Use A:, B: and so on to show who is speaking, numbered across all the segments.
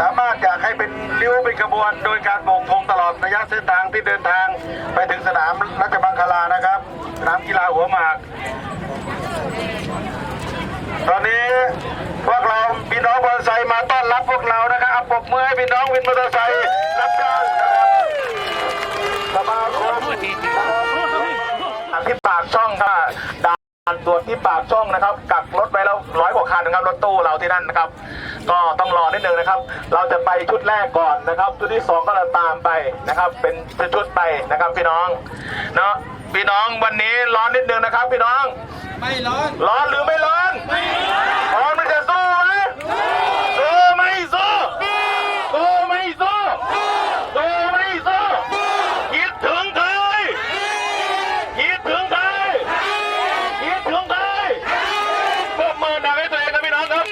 A: สามาร
B: ถอยากให้เป็นริ้วเป็นขบวน โดยการโบกธงตลอดระยะเส้นทางที่เดินทางไปถึงสนามรัชมังคลานะครับสนามกีฬาหัวหมาก ตอนนี้พวกเราพี่น้องมอเตอร์ไซค์มาต้อนรับพวกเรานะครับเอาปรบมือให้พี่น้องวินมอเตอร์ไซค์รับจ้างนะครับสมาคมที่ปากช่องค่ะด่านตรวจที่ปากช่องนะครับ กักรถไว้แล้วร้อยกว่าคันนะครับรถตู้เราที่นั่นนะครับ ก็ เราจะไปชุดแรกก่อนนะครับ ชุดที่สองก็จะตามไปนะครับ เป็นชุดๆไปนะครับพี่น้องเนาะพี่น้องวันนี้ร้อนนิดนึงนะครับ พี่น้อง
A: ไม่ร้อน
B: ร้อนหรือไม่ร้อนไม่ร้อนมันจะสู้ไหมสู้ไม่สู้สู้ไม่สู้สู้ไม่สู้คิดถึงใครคิดถึงใครคิดถึงใครพวกมือดังให้ตัวเองนะพี่น้องครับ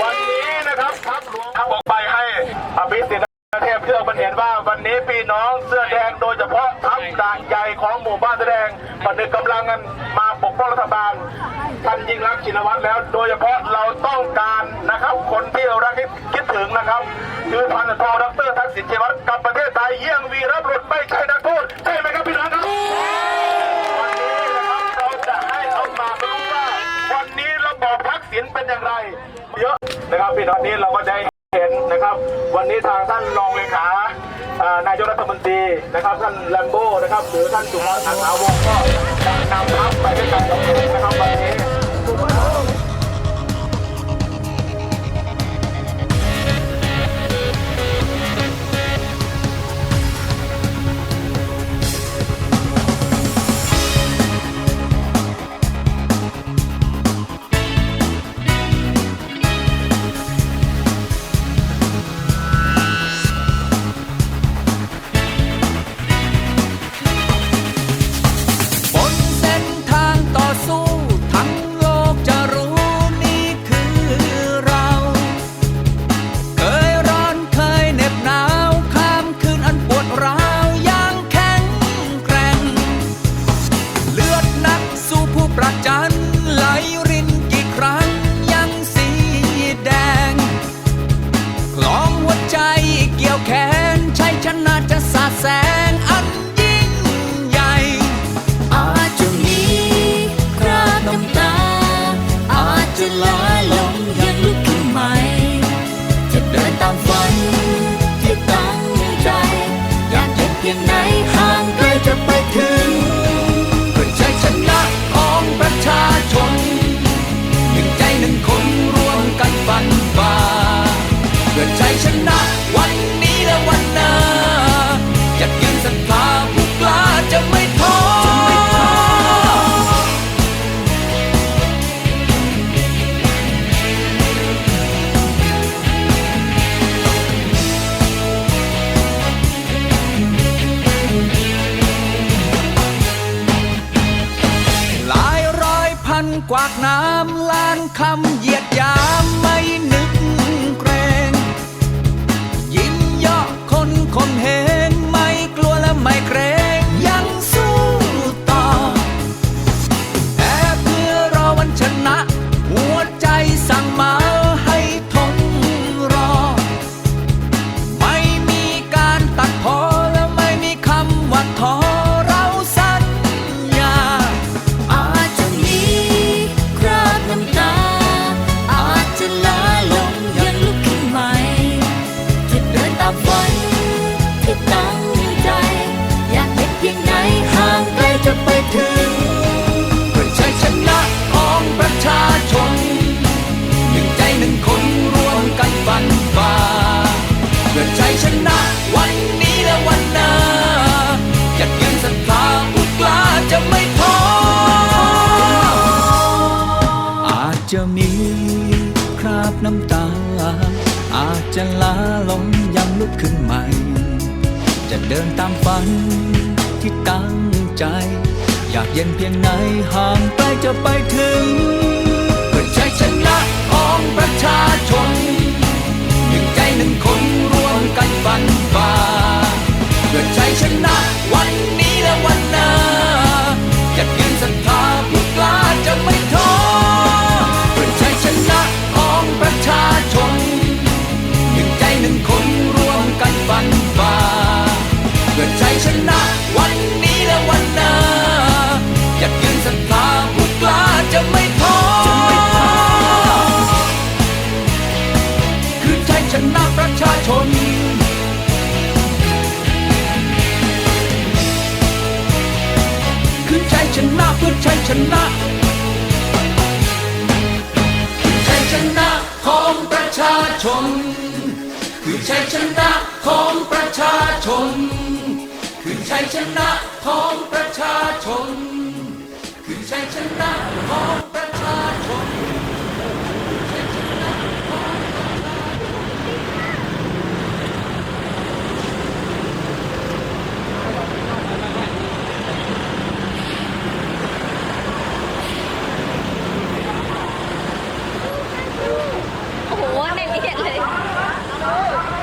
B: วันนี้นะครับทัพหลวงทำออกไปให้อภิสิทธิ์เทพเพื่อมันเห็นว่าวันนี้พี่น้องเสื้อแดงโดยเฉพาะทัพด่านใหญ่ของหมู่บ้านแสอแดงปนึกกำลังกันมาปกป้องรัฐบาล ท่านยิ่งรักชินวัตรแล้ว โดยเฉพาะเราต้องการนะครับ คนที่เรารักคิดถึงนะครับ คือพันโทดรทักษิณชินวัตรกับประเทศไทยเยี่ยงวีรบุรุษไม่ใช่นักโทษใช่ไหมครับพี่น้องครับวันนี้นะครับเราจะให้เขามารู้ว่าวันนี้ระบอบทักษิณเป็นอย่างไร เยอะนะครับพี่น้องนี้เราก็จะเห็นนะครับ วันนี้ทางท่านรองเลขาอ่านายกรัฐมนตรีนะครับท่านแลมโบ้นะครับหรือท่านจุฬาสังหาวงก็นำทัพไปด้วยกันกับ
A: จะ
C: ลาลงยังลุกขึ้นใหม่ จะเดินตามฝันที่ตั้งใจ อยากเย็น
A: เพียงไหนห่างไกลจะไปถึงเพื่อชัชนะของประชาชนหนึ่งใจหนึ่งคนรวมกันฟันฝ่าเพื่อชัชนะวันนี้และวันหน้า คือชัยชนะของประชาชน คือชัยชนะของประชาชน คือชัยชนะของประชาชน
C: โอ้โหเน้นเอียเลย
D: Oh.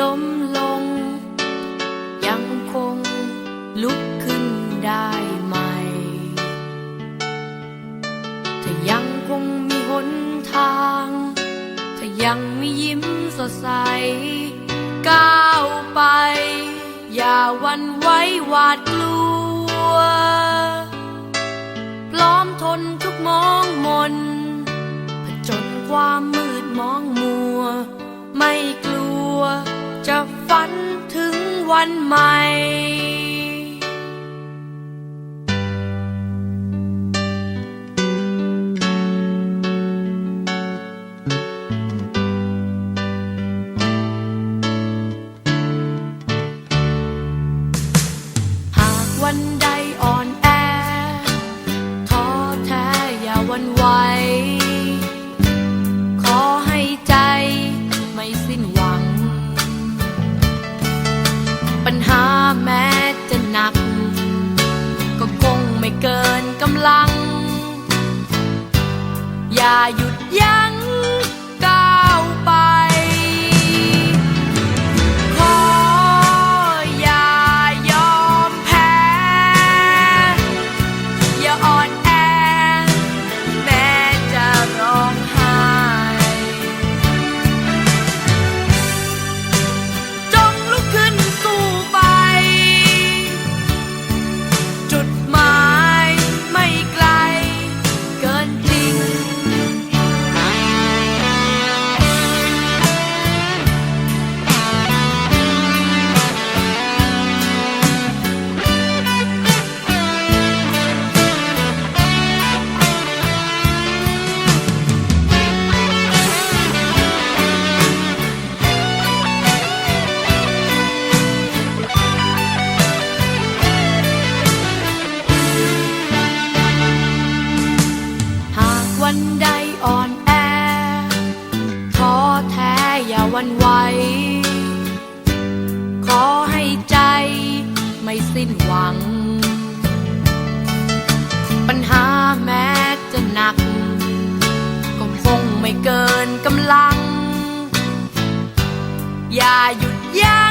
D: ล้มลง ยังคงลุกขึ้นได้ใหม่ถ้ายังคงมีหนทาง ถ้ายังไม่ยิ้มสดใส ก้าวไป อย่าวันไว้หวาดกลัว พร้อมทนทุกมองมนผจญความ วันใหม่ อย่าหยุดยั้ง ไม่เกินกำลัง อย่าหยุดยั้